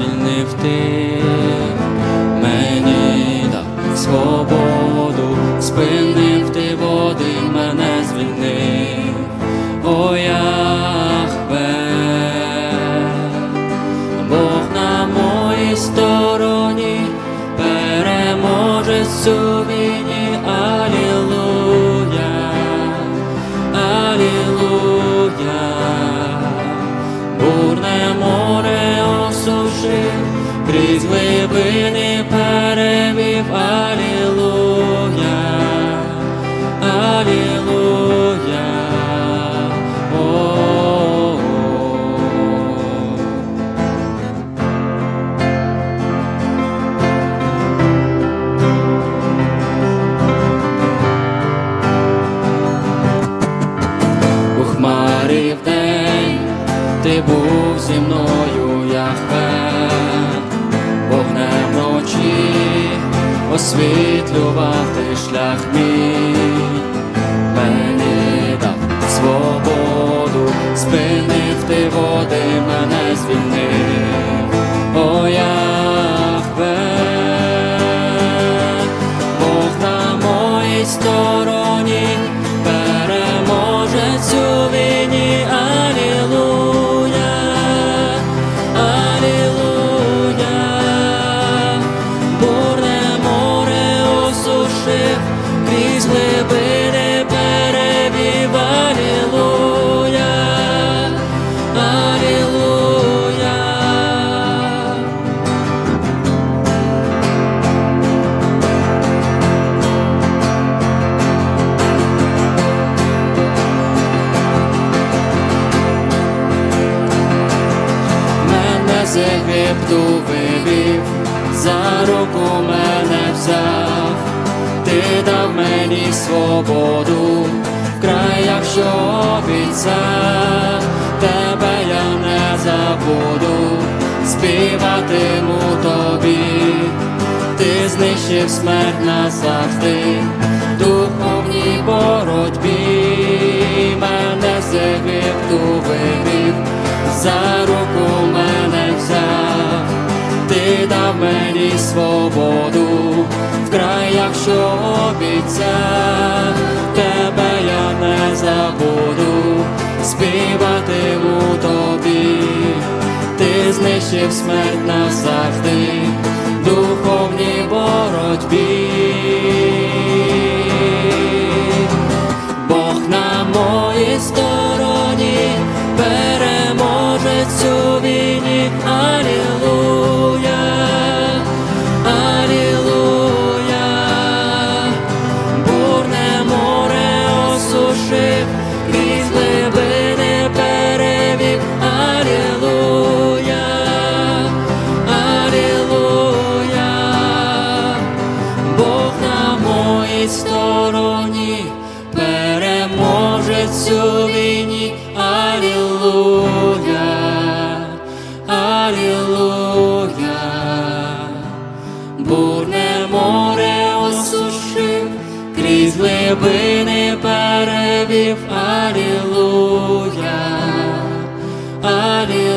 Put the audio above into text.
звільнив ти мені дав свободу, спинив ти води, мене звільнив, о Яхве, Бог на моїй стороні переможе суміні. Крізь глибини перевів, Алілуя, Алілуя. О-о-о. У хмарі вдень ти був зі мною, освітлював ти шлях мій, Єгипту вивів, за руку мене взяв, ти дав мені свободу в краях, що обіцяв, тебе я не забуду, співатиму тобі, ти знищив смерть назавжди, духовній боротьбі. Мене з Єгипту вивів, за в краях, що обіцяв, тебе я не забуду, співатиму тобі, ти знищив смерть назавжди, духовній боротьбі. Бог на моїй стороні, переможець у війні, Алілуя, стороні, переможець у війні, Алілуя, Алілуя, бурне море осушив, крізь глибини перевів, Алілуя, Алілуя.